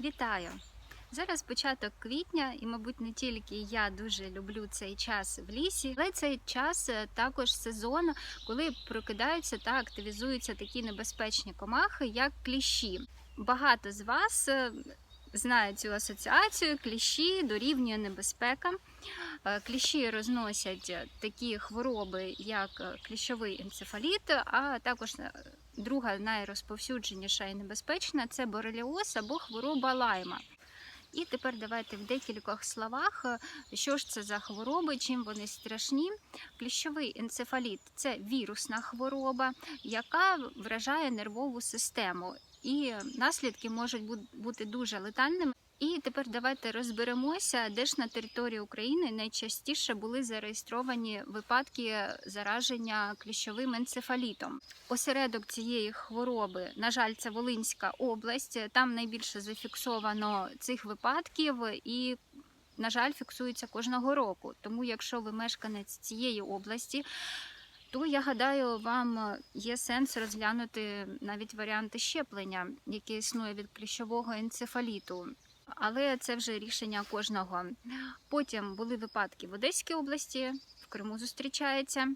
Вітаю! Зараз початок квітня, і, мабуть, не тільки я дуже люблю цей час в лісі, але цей час е, також сезон, коли прокидаються та активізуються такі небезпечні комахи, як кліщі. Багато з вас е, знають цю асоціацію. Кліщі дорівнює небезпека. Е, Кліщі розносять такі хвороби, як кліщовий енцефаліт, а також друга найрозповсюдженіша і небезпечна це бореліоз або хвороба лайма. І тепер давайте в декількох словах, е, що ж це за хвороби, чим вони страшні. Кліщовий енцефаліт це вірусна хвороба, яка вражає нервову систему, і наслідки можуть бути дуже летальними. І тепер давайте розберемося, де ж на території України найчастіше були зареєстровані випадки зараження кліщовим енцефалітом. Осередок цієї хвороби, на жаль, це Волинська область. Там найбільше зафіксовано цих випадків і. На жаль, фіксується кожного року. Тому, якщо ви мешканець цієї області, то я гадаю, вам є сенс розглянути навіть варіанти щеплення, які існує від кліщового енцефаліту. Але це вже рішення кожного. Потім були випадки в Одеській області, в Криму зустрічається,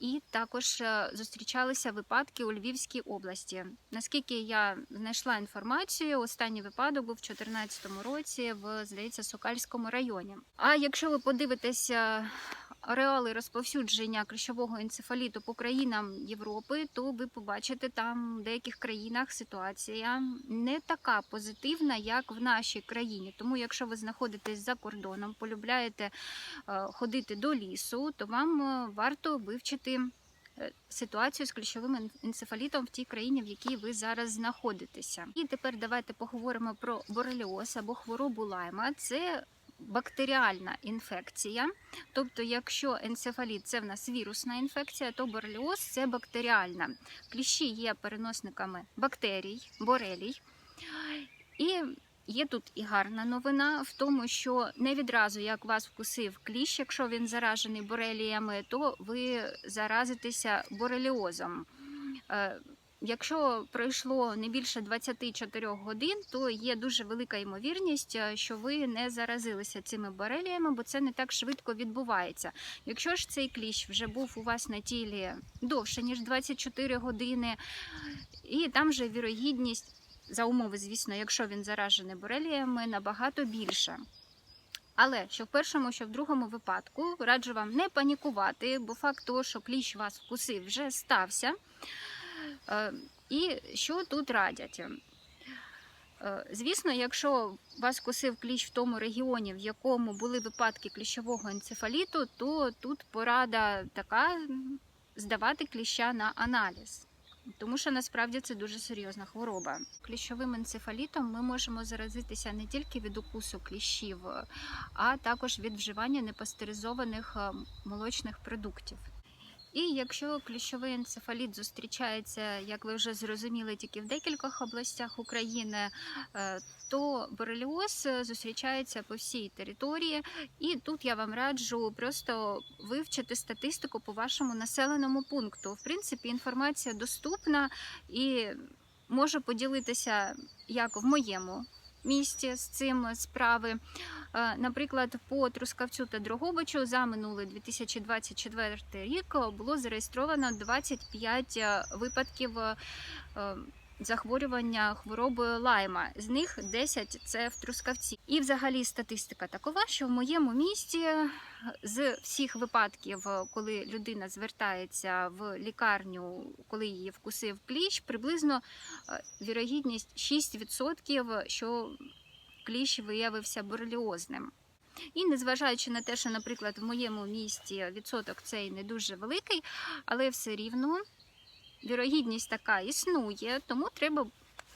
і також е, зустрічалися випадки у Львівській області. Наскільки я знайшла інформацію, останній випадок був у 2014 році в здається Сокальському районі. А якщо ви подивитеся ареали розповсюдження кліщового енцефаліту по країнам Європи, то ви побачите там в деяких країнах ситуація не така позитивна, як в нашій країні. Тому, якщо ви знаходитесь за кордоном, полюбляєте е, ходити до лісу, то вам е, варто вивчити. е, Ситуацію з кліщовим енцефалітом в тій країні, в якій ви зараз знаходитеся. І тепер давайте поговоримо про бореліоз або хворобу лайма. Це бактеріальна інфекція. Тобто, якщо енцефаліт це в нас вірусна інфекція, то бореліоз це бактеріальна. Кліщі є переносниками бактерій, борелій. І є тут і гарна новина в тому, що не відразу, як вас вкусив кліщ, якщо він заражений бореліями, то ви заразитеся бореліозом. Якщо пройшло не більше 24 годин, то є дуже велика ймовірність, е, що ви не заразилися цими бореліями, бо це не так швидко відбувається. Якщо ж цей кліщ вже був у вас на тілі довше ніж 24 години, і там вже вірогідність за умови, звісно, якщо він заражений бореліями, набагато більша. Але що в першому, що в другому випадку раджу вам не панікувати, бо факт того, що кліщ вас вкусив, вже стався. Е, І що тут радять? Е, Звісно, якщо вас кусив кліщ в тому регіоні, в якому були випадки кліщового енцефаліту, то тут порада така здавати кліща на аналіз. Тому що насправді це дуже серйозна хвороба. Кліщовим енцефалітом ми можемо заразитися не тільки від укусу кліщів, а також від вживання непастеризованих е, молочних продуктів. І якщо кліщовий енцефаліт зустрічається, як ви вже зрозуміли, тільки в декількох областях України, е, то бореліоз е, зустрічається по всій території. І тут я вам раджу просто вивчити статистику по вашому населеному пункту. В принципі, інформація доступна і можу поділитися як в моєму місті з цим справи. Е, Наприклад, по Трускавцю та Дрогобичу за минулий 2024 рік було зареєстровано 25 е, випадків е, захворювання хворобою лайма. З них 10 це в Трускавці. І взагалі статистика такова, що в моєму місті з всіх випадків, е, коли людина звертається в лікарню, коли її вкусив кліщ, приблизно е, вірогідність 6%, що кліщ виявився бореліозним. І незважаючи на те, що, наприклад, в моєму місті відсоток цей не дуже великий, але все рівно вірогідність така існує, тому треба.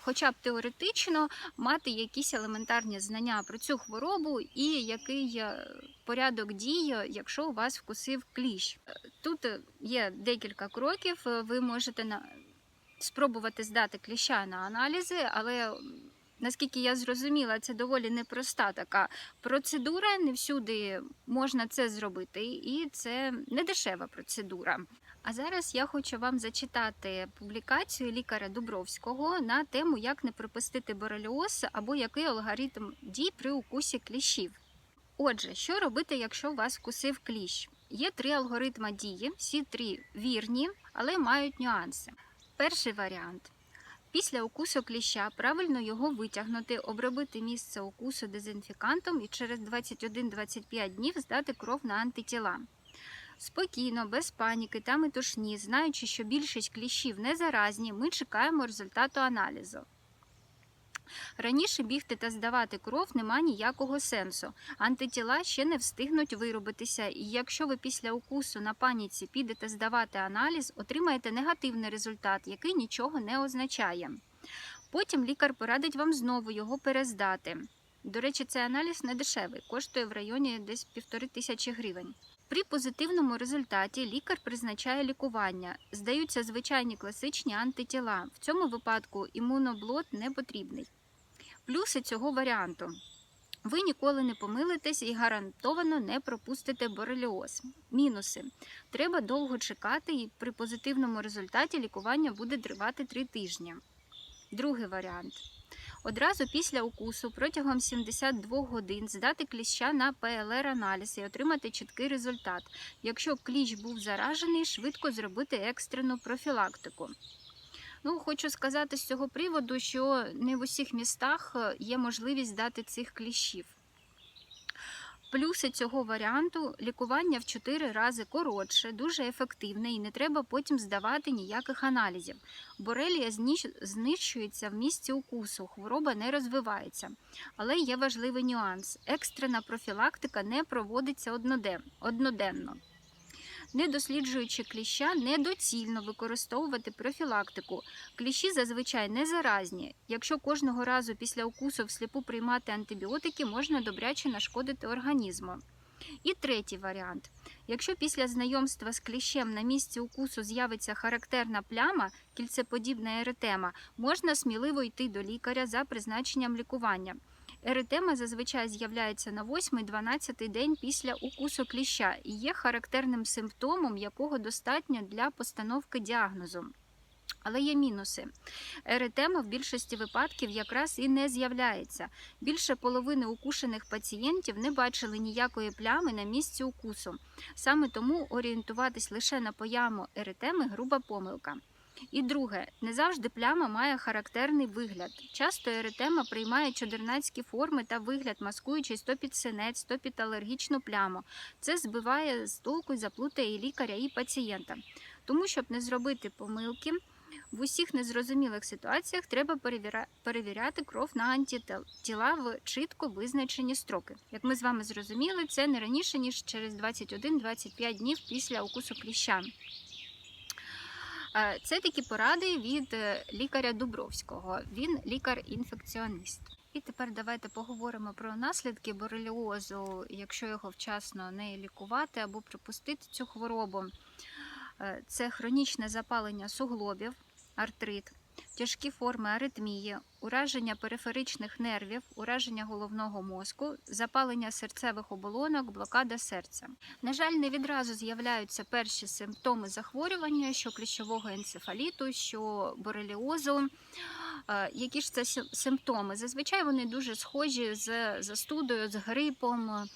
Хоча б теоретично мати якісь елементарні знання про цю хворобу і який е, порядок дій, якщо у вас вкусив кліщ. Е, Тут є декілька кроків. Е, Ви можете на... спробувати здати кліща на аналізи, але наскільки я зрозуміла, це доволі непроста така процедура. Не всюди можна це зробити, і це не дешева процедура. А зараз я хочу вам зачитати публікацію лікаря Дубровського на тему, як не пропустити бореліоз або який алгоритм дій при укусі кліщів. Отже, що робити, якщо вас вкусив кліщ? Є три алгоритми дії, всі три вірні, але мають нюанси. Перший варіант. Після укусу кліща правильно його витягнути, обробити місце укусу дезінфікантом і через 21-25 днів здати кров на антитіла. Спокійно, без паніки та метушні, знаючи, що більшість кліщів не заразні, ми чекаємо результату аналізу. Раніше бігти та здавати кров нема ніякого сенсу. Антитіла ще не встигнуть виробитися, і якщо ви після укусу на паніці підете здавати аналіз, отримаєте негативний результат, який нічого не означає. Потім лікар порадить вам знову його перездати. До речі, цей аналіз не дешевий, коштує в районі десь півтори тисячі гривень. При позитивному результаті лікар призначає лікування. Здаються звичайні класичні антитіла. В цьому випадку імуноблот не потрібний. Плюси цього варіанту. Ви ніколи не помилитесь і гарантовано не пропустите бореліоз. Мінуси. Треба довго чекати, і при позитивному результаті лікування буде тривати 3 тижні. Другий варіант. Одразу після укусу протягом 72 годин здати кліща на ПЛР-аналіз і отримати чіткий результат. Якщо кліщ був заражений, швидко зробити екстрену профілактику. Ну, хочу сказати з цього приводу, що не в усіх містах е, є можливість здати цих кліщів. Плюси цього варіанту лікування в 4 рази коротше, дуже ефективне і не треба потім здавати ніяких аналізів. Борелія знищується в місці укусу, хвороба не розвивається. Але є важливий нюанс: екстрена профілактика не проводиться одноденно. Не досліджуючи кліща, недоцільно використовувати профілактику. Кліщі зазвичай не заразні. Якщо кожного разу після укусу всліпу приймати антибіотики, можна добряче нашкодити організму. І третій варіант: якщо після знайомства з кліщем на місці укусу з'явиться характерна пляма, кільцеподібна еретема, можна сміливо йти до лікаря за призначенням лікування. Еретема зазвичай з'являється на 8-12 день після укусу кліща і є характерним симптомом, якого достатньо для постановки діагнозу. Але є мінуси. Еретема в більшості випадків якраз і не з'являється. Більше половини укушених пацієнтів не бачили ніякої плями на місці укусу. Саме тому орієнтуватись лише на появу еретеми груба помилка. І друге, не завжди пляма має характерний вигляд. Часто еретема приймає чудернацькі форми та вигляд, маскуючись то під синець, то під алергічну пляму. Це збиває з толку і заплутає і лікаря, і пацієнта. Тому, щоб не зробити помилки, в усіх незрозумілих ситуаціях треба перевіряти кров на антитіла в чітко визначені строки. Як ми з вами зрозуміли, це не раніше ніж через 21-25 днів після укусу кліща. Е, це такі поради від е, лікаря Дубровського. Він лікар-інфекціоніст. І тепер давайте поговоримо про наслідки бореліозу, якщо його вчасно не лікувати або припустити цю хворобу. Е, це хронічне запалення суглобів, артрит, тяжкі форми аритмії, ураження периферичних нервів, ураження головного мозку, запалення серцевих оболонок, блокада серця. На жаль, не відразу з'являються перші симптоми захворювання, що кліщового енцефаліту, що бореліозу. Е, які ж це симптоми? Зазвичай вони дуже схожі з застудою, з грипом.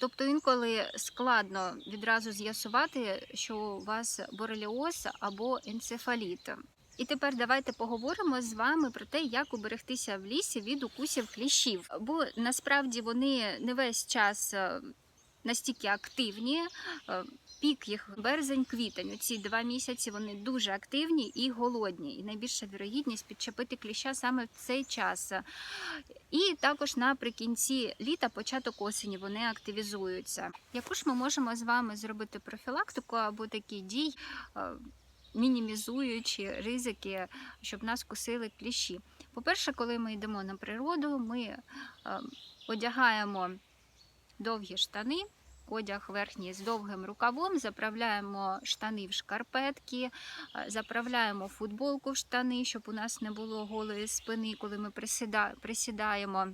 Тобто інколи складно відразу з'ясувати, що у вас бореліоз або енцефаліт. І тепер давайте поговоримо з вами про те, як уберегтися в лісі від укусів кліщів. Бо насправді вони не весь час е, настільки активні. Е, пік їх березень-квітень. У ці два місяці вони дуже активні і голодні, і найбільша вірогідність підчепити кліща саме в цей час. І також наприкінці літа, початок осені, вони активізуються. Яку ж ми можемо з вами зробити профілактику або такі дій? Е, мінімізуючи ризики, щоб нас кусили кліщі. По-перше, коли ми йдемо на природу, ми е, одягаємо довгі штани. Одяг верхній з довгим рукавом, заправляємо штани в шкарпетки, е, заправляємо футболку в штани, щоб у нас не було голої спини, коли ми присідаємо.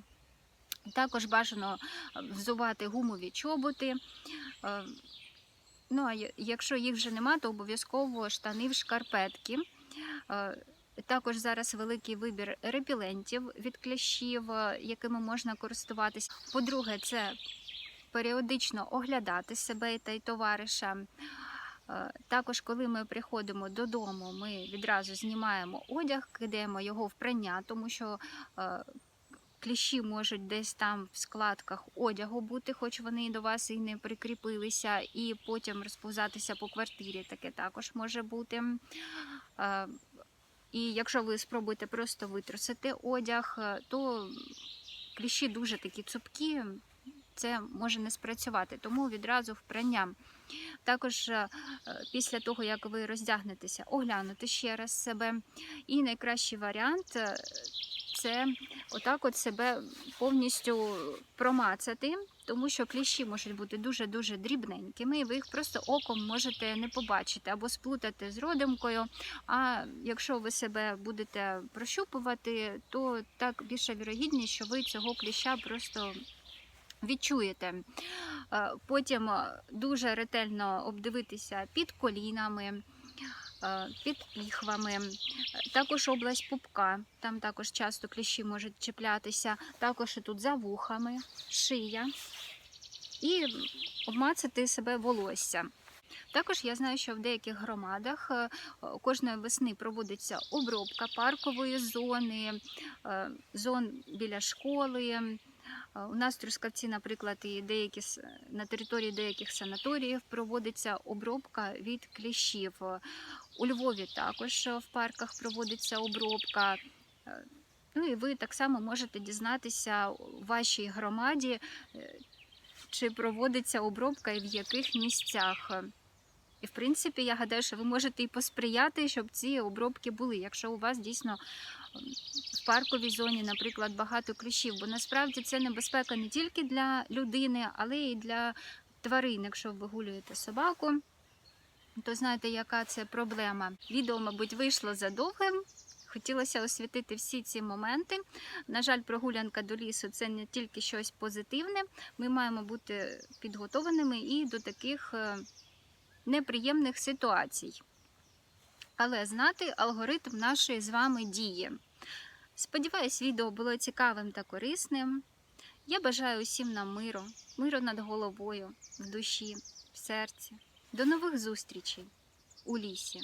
Також бажано взувати гумові чоботи. Ну, а якщо їх вже нема, то обов'язково штани в шкарпетки. Е, Також зараз великий вибір репілентів від кліщів, е, якими можна користуватись. По-друге, це періодично оглядати себе та й товариша. Е, Також, коли ми приходимо додому, ми відразу знімаємо одяг, кидаємо його в прання, тому що кліщі можуть десь там в складках одягу бути, хоч вони і до вас і не прикріпилися, і потім розповзатися по квартирі. Таке також може бути. І якщо ви спробуєте просто витрусити одяг, е, то кліщі дуже такі цупкі, це може не спрацювати, тому відразу в прання. Також е, е, після того, як ви роздягнетеся, оглянути ще раз себе. І найкращий варіант це отак от себе повністю промацати, тому що кліщі можуть бути дуже-дуже дрібненькими, і ви їх просто оком можете не побачити або сплутати з родимкою. А якщо ви себе будете прощупувати, то так більша вірогідність, що ви цього кліща просто відчуєте. Е, Потім дуже ретельно обдивитися під колінами, під піхвами, Е, також область пупка, там також часто кліщі можуть чіплятися, також і тут за вухами, шия і обмацати себе волосся. Також я знаю, що в деяких громадах е, кожної весни проводиться обробка паркової зони, е, зон біля школи. Е, У нас в Трускавці, наприклад, і деякі на території деяких санаторіїв проводиться обробка від кліщів. Е, У Львові також е, в парках проводиться обробка. Ну і ви так само можете дізнатися у вашій громаді, чи проводиться обробка і в яких місцях. І в принципі, я гадаю, що ви можете і посприяти, щоб ці обробки були, якщо у вас дійсно ем, парковій зоні, наприклад, багато кліщів. Бо насправді це небезпека не тільки для людини, але й для тварин. Якщо вигулюєте собаку, то знаєте, яка це проблема. Відео, мабуть, вийшло задовгим. Хотілося освітити всі ці моменти. На жаль, прогулянка до лісу це не тільки щось позитивне. Ми маємо бути підготованими і до таких е, неприємних ситуацій. Але знати алгоритм нашої з вами дії. Сподіваюсь, відео було цікавим та корисним. Я бажаю усім нам миру, миру над головою, в душі, в серці. До нових зустрічей у лісі.